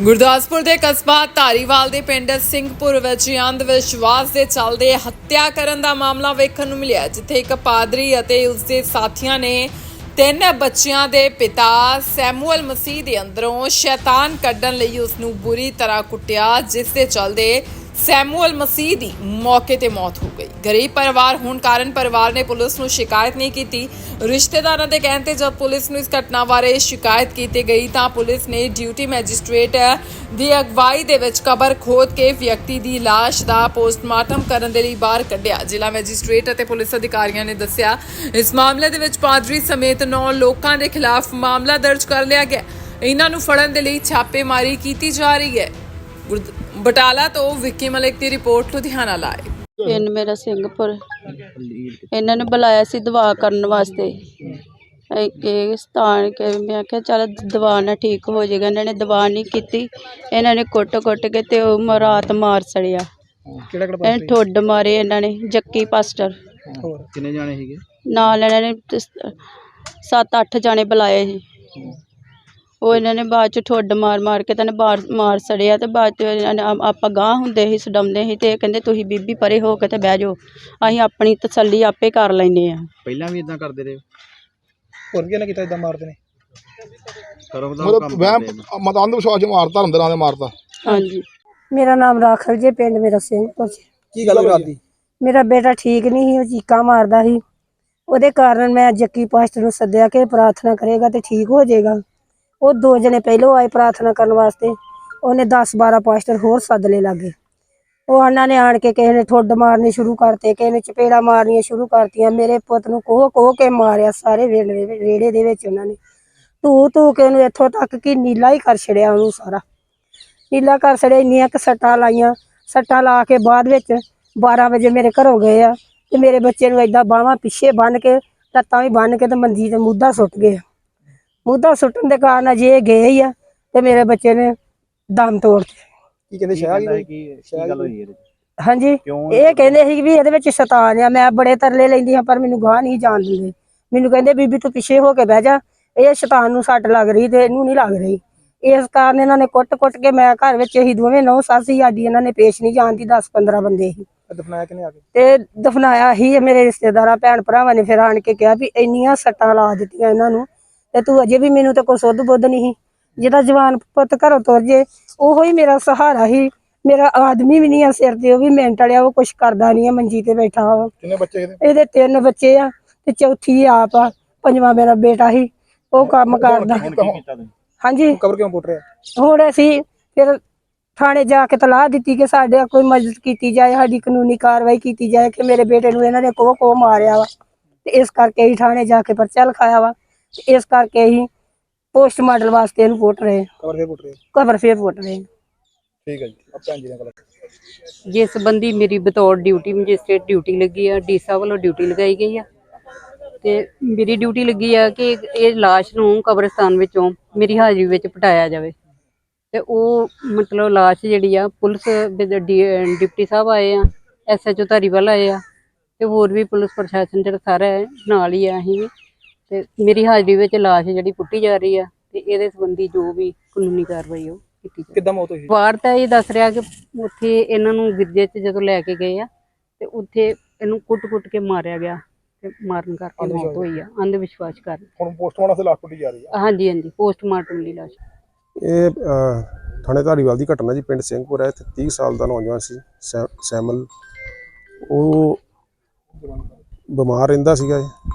ਗੁਰਦਾਸਪੁਰ ਦੇ ਕਸਬਾ ਧਾਰੀਵਾਲ ਦੇ ਪਿੰਡ ਸਿੰਘਪੁਰ ਵਿੱਚ ਅੰਧ ਵਿਸ਼ਵਾਸ ਦੇ ਚੱਲਦੇ ਹੱਤਿਆ ਕਰਨ ਦਾ ਮਾਮਲਾ ਵੇਖਣ ਨੂੰ ਮਿਲਿਆ, ਜਿੱਥੇ ਇੱਕ ਪਾਦਰੀ ਅਤੇ ਉਸ ਦੇ ਸਾਥੀਆਂ ਨੇ ਤਿੰਨ ਬੱਚਿਆਂ ਦੇ ਪਿਤਾ ਸੈਮੂਅਲ ਮਸੀਹ ਦੇ ਅੰਦਰੋਂ ਸ਼ੈਤਾਨ ਕੱਢਣ ਲਈ ਉਸ ਨੂੰ ਬੁਰੀ ਤਰ੍ਹਾਂ ਕੁੱਟਿਆ, ਜਿਸ ਦੇ ਚੱਲਦੇ ਸੈਮੂਅਲ ਮਸੀਹ ਦੀ ਮੌਕੇ ਤੇ ਮੌਤ ਹੋ ਗਈ। ਗਰੀਬ ਪਰਿਵਾਰ ਹੋਣ ਕਾਰਨ ਪਰਿਵਾਰ ਨੇ ਪੁਲਿਸ ਨੂੰ ਸ਼ਿਕਾਇਤ ਨਹੀਂ ਕੀਤੀ। ਰਿਸ਼ਤੇਦਾਰਾਂ ਦੇ ਕਹਿਣ ਤੇ ਜਦ ਪੁਲਿਸ ਨੂੰ ਇਸ ਘਟਨਾ ਬਾਰੇ ਸ਼ਿਕਾਇਤ ਕੀਤੀ ਗਈ ਤਾਂ ਪੁਲਿਸ ਨੇ ਡਿਊਟੀ ਮੈਜਿਸਟ੍ਰੇਟ ਦੀ ਅਗਵਾਈ ਦੇ ਵਿੱਚ ਕਬਰ ਖੋਦ ਕੇ ਵਿਅਕਤੀ ਦੀ ਲਾਸ਼ ਦਾ ਪੋਸਟਮਾਰਟਮ ਕਰਨ ਦੇ ਲਈ ਬਾਹਰ ਕੱਢਿਆ। ਜ਼ਿਲ੍ਹਾ ਮੈਜਿਸਟ੍ਰੇਟ ਅਤੇ ਪੁਲਿਸ ਅਧਿਕਾਰੀਆਂ ਨੇ ਦੱਸਿਆ, ਇਸ ਮਾਮਲੇ ਦੇ ਵਿੱਚ ਪਾਦਰੀ ਸਮੇਤ 9 ਲੋਕਾਂ ਦੇ ਖਿਲਾਫ ਮਾਮਲਾ ਦਰਜ ਕਰ ਲਿਆ ਗਿਆ। ਇਹਨਾਂ ਨੂੰ ਫੜਨ ਦੇ ਲਈ ਛਾਪੇਮਾਰੀ ਕੀਤੀ ਜਾ ਰਹੀ ਹੈ। ਬਟਾਲਾ ਤੋਂ ਵਿੱਕੀ ਮਲਿਕ ਦੀ ਰਿਪੋਰਟ ਲੁਧਿਆਣਾ ਲਾਏ ਪਿੰਡ ਮੇਰਾ ਸਿੰਘਪੁਰ। ਇਹਨਾਂ ਨੇ ਬੁਲਾਇਆ ਸੀ ਦਵਾ ਕਰਨ ਵਾਸਤੇ। ਇਹ ਕਿ ਸਥਾਨ ਕੇ ਮੈਂ ਕਿਹਾ ਚੱਲ ਦਵਾ ਨਾਲ ਠੀਕ ਹੋ ਜਾਏਗਾ। ਇਹਨਾਂ ਨੇ ਦਵਾ ਨਹੀਂ ਕੀਤੀ। ਇਹਨਾਂ ਨੇ ਕੁੱਟ-ਕੁੱਟ ਕੇ ਤੇ ਉਹ ਮ- ਰਾਤ ਮਾਰ ਸੜਿਆ। ਕਿਹੜਾ ਕਿਹੜਾ ਇਹ ਠੁੱਡ ਮਾਰੇ ਇਹਨਾਂ ਨੇ ਜੱਕੀ ਪਾਸਟਰ। ਹੋਰ? ਕਿੰਨੇ ਜਾਣੇ ਸੀਗੇ? ਨਾਲ ਇਹਨਾਂ ਨੇ 7-8 ਜਾਣੇ ਬੁਲਾਏ ਸੀ। ਉਹ ਇਹਨਾਂ ਨੇ ਬਾਅਦ ਚ ਠੁੱਡ ਮਾਰ ਮਾਰ ਕੇ ਤਾਂ ਮਾਰ ਮਾਰ ਸੜਿਆ ਤੇ ਬਾਅਦ ਚ ਇਹਨਾਂ ਨੇ ਆ- ਆਪਾਂ ਗਾਂਹ ਹੁੰਦੇ ਸੀ ਸਡਮਦੇ ਸੀ ਤੇ ਇਹ ਕਹਿੰਦੇ ਤੁਸੀਂ ਬੀਬੀ ਪਰੇ ਹੋ ਕੇ ਤੇ ਬਹਿ ਜਾਓ। ਅਸੀਂ ਆਪਣੀ ਤਸੱਲੀ ਆਪੇ ਕਰ ਲੈਨੇ ਆ। ਪਹਿਲਾਂ ਵੀ ਇਦਾਂ ਕਰਦੇ ਰਹੇ? ਹੋਰ ਕੀ ਨਾ ਕੀਤਾ ਇਦਾਂ ਮਾਰਦੇ ਨੇ ਦਾ ਮਤਲਬ ਵਹਿਮ ਮਤ ਅੰਧ ਵਿਸ਼ਵਾਸ ਚ ਮਾਰਤਾ ਅੰਦਰਾਂ ਦੇ ਮਾਰਤਾ। ਹਾਂਜੀ। ਮੇਰਾ ਨਾਮ ਰਾਖਲ ਜੇ ਪਿੰਡ ਮੇਰਾ ਸਿੰਘਪੁਰ ਚ ਕੀ ਗੱਲ ਦੀ ਮੇਰਾ ਬੇਟਾ ਠੀਕ ਨਹੀਂ ਸੀ ਉਹ ਚੀਕਾਂ ਮਾਰਦਾ ਸੀ। ਉਹਦੇ ਕਾਰਨ ਮੈਂ ਜੱਕੀ ਪਾਸਟਰ ਨੂੰ ਸੱਦਿਆ ਕਿ ਪ੍ਰਾਰਥਨਾ ਕਰੇਗਾ ਤੇ ਠੀਕ ਹੋ ਜਾਏਗਾ। ਉਹ ਦੋ ਜਣੇ ਪਹਿਲੋਂ ਆਏ ਪ੍ਰਾਰਥਨਾ ਕਰਨ ਵਾਸਤੇ, ਉਹਨੇ 10 12 ਪਾਸਟਰ ਹੋਰ ਸੱਦ ਲਏ ਲਾਗੇ। ਉਹ ਉਹਨਾਂ ਨੇ ਆਣ ਕੇ ਕਿਸੇ ਨੇ ਠੁੱਡ ਮਾਰਨੀ ਸ਼ੁਰੂ ਕਰਤੇ, ਕਿਸੇ ਨੇ ਚਪੇੜਾ ਮਾਰਨੀਆਂ ਸ਼ੁਰੂ ਕਰਤੀਆਂ, ਮੇਰੇ ਪੁੱਤ ਨੂੰ ਕੋਹ ਕੋਹ ਕੇ ਮਾਰਿਆ ਸਾਰੇ ਵੇਲੇ ਰੇੜੇ ਦੇ ਵਿੱਚ ਉਹਨਾਂ ਨੇ। ਧੂ ਧੂ ਕੇ ਉਹਨੂੰ ਇੱਥੋਂ ਤੱਕ ਕਿ ਨੀਲਾ ਹੀ ਕਰ ਛੜਿਆ ਉਹਨੂੰ ਸਾਰਾ। ਨੀਲਾ ਕਰ ਛੜਿਆ, ਇੰਨੀਆਂ ਕੁ ਸੱਟਾਂ ਲਾਈਆਂ। ਸੱਟਾਂ ਲਾ ਕੇ ਬਾਅਦ ਵਿੱਚ 12 ਵਜੇ ਮੇਰੇ ਘਰੋਂ ਗਏ ਆ ਤੇ ਮੇਰੇ ਬੱਚੇ ਨੂੰ ਏਦਾਂ ਬਾਹਾਂ ਪਿੱਛੇ ਬੰਨ ਕੇ, ਲੱਤਾਂ ਵੀ ਬੰਨ ਕੇ ਤੇ ਮੰਜੀ ਤੇ ਮੁੱਦਾ ਸੁੱਟ ਗਏ ਮੁੱਦਾ ਸੁੱਟਣ ਦੇ ਕਾਰਨ ਅਜੇ ਇਹ ਗਏ ਹੀ ਆ ਤੇ ਮੇਰੇ ਬੱਚੇ ਨੇ ਦਮ ਤੋੜ ਦਿੱਤੇ। ਕੀ ਕਹਿੰਦੇ ਸ਼ਾਹ ਕੀ ਸ਼ਾਹ ਗੱਲ ਹੋਈ ਇਹਦੇ ਹਾਂਜੀ ਕਿਉਂ ਇਹ ਕਹਿੰਦੇ ਸੀ ਵੀ ਇਹਦੇ ਵਿੱਚ ਸ਼ੈਤਾਨ ਆ ਮੈਂ ਬੜੇ ਤਰਲੇ ਲੈਂਦੀ ਹਾਂ ਪਰ ਮੈਨੂੰ ਗਾਹ ਨਹੀਂ ਜਾਣ ਦਿੰਦੇ। ਮੈਨੂੰ ਕਹਿੰਦੇ ਬੀਬੀ ਤੂੰ ਪਿੱਛੇ ਹੋ ਕੇ ਬਹਿ ਜਾ ਇਹ ਸ਼ੈਤਾਨ ਨੂੰ ਸੱਟ ਲੱਗ ਰਹੀ ਤੇ ਇਹਨੂੰ ਨਹੀਂ ਲੱਗ ਰਹੀ। ਇਸ ਕਾਰਨ ਇਹਨਾਂ ਨੇ ਕੁੱਟ-ਕੁੱਟ ਕੇ ਮੈਂ ਘਰ ਵਿੱਚ ਹੀ ਦੋਵੇਂ ਨੌ ਸੱਸ ਹੀ ਸਾਡੀ ਇਹਨਾਂ ਨੇ ਪੇਸ਼ ਨਹੀਂ ਜਾਣਦੀ 10-15 ਬੰਦੇ ਸੀ ਦਫਨਾਇਆ ਕਿਨੇ ਆ ਕੇ? ਤੇ ਦਫਨਾਇਆ ਹੀ ਮੇਰੇ ਰਿਸ਼ਤੇਦਾਰਾਂ ਭੈਣ ਭਰਾਵਾਂ ਨੇ ਫਿਰ ਆਣ ਕੇ ਕਿਹਾ ਵੀ ਇੰਨੀਆਂ ਸੱਟਾਂ ਲਾ ਦਿੱਤੀਆਂ ਇਹਨਾਂ ਨੂੰ ਤੇ ਤੂੰ ਅਜੇ ਵੀ ਮੈਨੂੰ ਤਾਂ ਕੋਈ ਸੁੱਧ ਬੁੱਧ ਨਹੀਂ ਸੀ। ਜਿਹਦਾ ਜਵਾਨ ਪੁੱਤ ਘਰੋਂ ਤੁਰ ਜੇ ਉਹੋ ਹੀ ਮੇਰਾ ਸਹਾਰਾ ਹੀ ਮੇਰਾ ਆਦਮੀ ਵੀ ਨਹੀਂ ਆ ਸਿਰ ਤੇ ਉਹ ਵੀ ਮਿੰਟ ਵਾਲਿਆ ਉਹ ਕੁਛ ਕਰਦਾ ਨਹੀਂ ਆ ਮੰਜੀ ਤੇ ਬੈਠਾ ਵਾ। ਕਿੰਨੇ ਬੱਚੇ ਇਹਦੇ? ਇਹਦੇ ਤਿੰਨ ਬੱਚੇ ਆ ਤੇ ਚੌਥੀ ਆਪ ਆ ਪੰਜਵਾਂ ਮੇਰਾ ਬੇਟਾ ਹੀ ਉਹ ਕੰਮ ਕਰਦਾ। ਹਾਂਜੀ। ਕਬਰ ਕਿਉਂ ਪੁੱਟ ਰਿਹਾ? ਹੁਣ ਅਸੀਂ ਫਿਰ ਥਾਣੇ ਜਾ ਕੇ ਤਲਾਹ ਦਿੱਤੀ ਕਿ ਸਾਡੇ ਕੋਈ ਮਦਦ ਕੀਤੀ ਜਾਏ ਸਾਡੀ ਕਾਨੂੰਨੀ ਕਾਰਵਾਈ ਕੀਤੀ ਜਾਏ ਕਿ ਮੇਰੇ ਬੇਟੇ ਨੂੰ ਇਹਨਾਂ ਨੇ ਕੋਹ ਕੋਹ ਮਾਰਿਆ ਵਾ। ਤੇ ਇਸ ਕਰਕੇ ਹੀ ਥਾਣੇ ਜਾ ਕੇ ਪਰਚਾ ਲਿਖਾਇਆ ਵਾ। ਤੇ ਇਸ ਕਰਕੇ ਹੀ ਪੋਸਟ ਮਾਡਲ ਵਾਸਤੇ ਇਹਨੂੰ ਪੁੱਟ ਰਹੇ ਕਬਰ ਫੇਰ ਪੁੱਟ ਰਿਹਾ ਕਬਰ ਫੇਰ ਪੁੱਟ ਰਹੇ ਠੀਕ ਹੈ ਜੀ। ਆਪ ਭੈਣ ਜੀ ਨਾਲ ਗੱਲ ਜਿਸ ਸੰਬੰਧੀ ਮੇਰੀ ਬਤੌਰ ਡਿਊਟੀ ਮੈਜਿਸਟ੍ਰੇਟ ਡਿਊਟੀ ਲੱਗੀ ਆ ਡੀਸਾ ਵੱਲੋਂ ਡਿਊਟੀ ਲਗਾਈ ਗਈ ਆ। ਤੇ ਮੇਰੀ ਡਿਊਟੀ ਲੱਗੀ ਆ ਕਿ ਇਹ ਲਾਸ਼ ਨੂੰ ਕਬਰਸਤਾਨ ਵਿੱਚੋਂ ਮੇਰੀ ਹਾਜ਼ਰੀ ਵਿੱਚ ਪਟਾਇਆ ਜਾਵੇ। ਤੇ ਉਹ ਮਤਲਬ ਲਾਸ਼ ਜਿਹੜੀ ਆ ਪੁਲਿਸ ਡਿਪਟੀ ਸਾਹਿਬ ਆਏ ਆ ਐਸਐਚਓ ਧਾਰੀਵਾਲ ਆਏ ਆ। ਤੇ ਹੋਰ ਵੀ ਪੁਲਿਸ ਪ੍ਰਸ਼ਾਸਨ ਜਿਹੜਾ ਸਾਰਾ ਹੈ ਨਾਲ ਹੀ ਆ ਅਸੀਂ। ਵੀ ਤੇ ਮੇਰੀ ਹਾਜ਼ਰੀ ਵਿੱਚ ਲਾਸ਼ ਜਿਹੜੀ ਪੁੱਟੀ ਜਾ ਰਹੀ ਆ ਤੇ ਇਹਦੇ ਸੰਬੰਧੀ ਜੋ ਵੀ ਕਾਨੂੰਨੀ ਕਾਰਵਾਈ ਉਹ ਕੀਤੀ ਜਾਵੇ ਕਿੱਦਾਂ ਮੌਤ ਹੋਈ? ਵਾਰ ਤਾਂ ਇਹ ਦੱਸ ਰਿਹਾ ਕਿ ਉੱਥੇ ਇਹਨਾਂ ਨੂੰ ਗਿਰਜੇ 'ਚ ਜਦੋਂ ਲੈ ਕੇ ਗਏ ਆ ਤੇ ਉੱਥੇ ਇਹਨੂੰ ਕੁੱਟ-ਕੁੱਟ ਕੇ ਮਾਰਿਆ ਗਿਆ ਤੇ ਮਾਰਨ ਕਰਕੇ ਮੌਤ ਹੋਈ ਆ ਅੰਧ ਵਿਸ਼ਵਾਸ ਕਾਰਨ। ਹੁਣ ਪੋਸਟਮਾਰਟਮ ਵਾਸਤੇ ਲਾਸ਼ ਪੁੱਟੀ ਜਾ ਰਹੀ ਆ? ਹਾਂਜੀ ਹਾਂਜੀ ਪੋਸਟਮਾਰਟਮ ਲਈ ਲਾਸ਼। ਇਹ ਥਾਣੇ ਧਾਰੀਵਾਲ ਦੀ ਘਟਨਾ ਜੀ ਪਿੰਡ ਸਿੰਘਪੁਰ ਹੈ ਇੱਥੇ 30 ਸਾਲ ਦਾ ਨੌਜਵਾਨ ਸੀ ਸੈ- ਸੈਮਲ। ਉਹ ਬਿਮਾਰ ਰਹਿੰਦਾ ਸੀਗਾ ਜੀ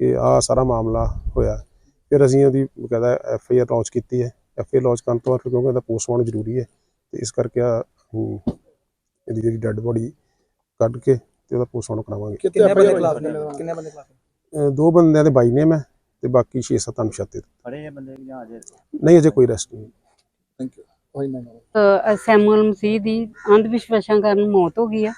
ਕਿ ਆ ਸਾਰਾ ਮਾਮਲਾ ਹੋਇਆ। ਫਿਰ ਅਸੀਂ ਉਹਦੀ ਬਕਾਇਦਾ ਐਫ ਆਈ ਆਰ ਲਾਂਚ ਕੀਤੀ ਹੈ। ਐਫ ਆਈ ਆਰ ਲਾਂਚ ਕਰਨ ਤੋਂ ਬਾਅਦ ਫਿਰ ਕਿਉਂਕਿ ਇਹਦਾ ਪੋਸਟਮਾਰਟਮ ਜ਼ਰੂਰੀ ਹੈ ਤੇ ਇਸ ਕਰਕੇ ਆ ਇਹਦੀ ਜਿਹੜੀ ਡੈੱਡ ਬੋਡੀ ਕੱਢ ਕੇ ਤੇ ਉਹਦਾ ਪੋਸਟਮਾਰਟਮ ਕਰਾਵਾਂਗੇ। ਕਿੰਨੇ ਬੰਦੇ ਖਿਲਾਫ ਨੇ? ਕਿੰਨੇ ਬੰਦੇ ਖਿਲਾਫ ਦੋ ਬੰਦਿਆਂ ਦੇ ਬਾਈ ਨੇਮ ਹੈ ਤੇ ਬਾਕੀ 6-7 ਅਨਸ਼ਾਤੇ ਫੜੇ ਬੰਦੇ ਜਾਂ ਅਜੇ? ਨਹੀਂ ਅਜੇ ਕੋਈ ਰੈਸਟ ਨਹੀਂ ਥੈਂਕ ਯੂ ਸੈਮੂਅਲ ਮਸੀਹ ਦੀ ਅੰਧ ਵਿਸ਼ਵਾਸਾਂ ਕਾਰਨ ਮੌਤ ਹੋ ਗਈ ਆ।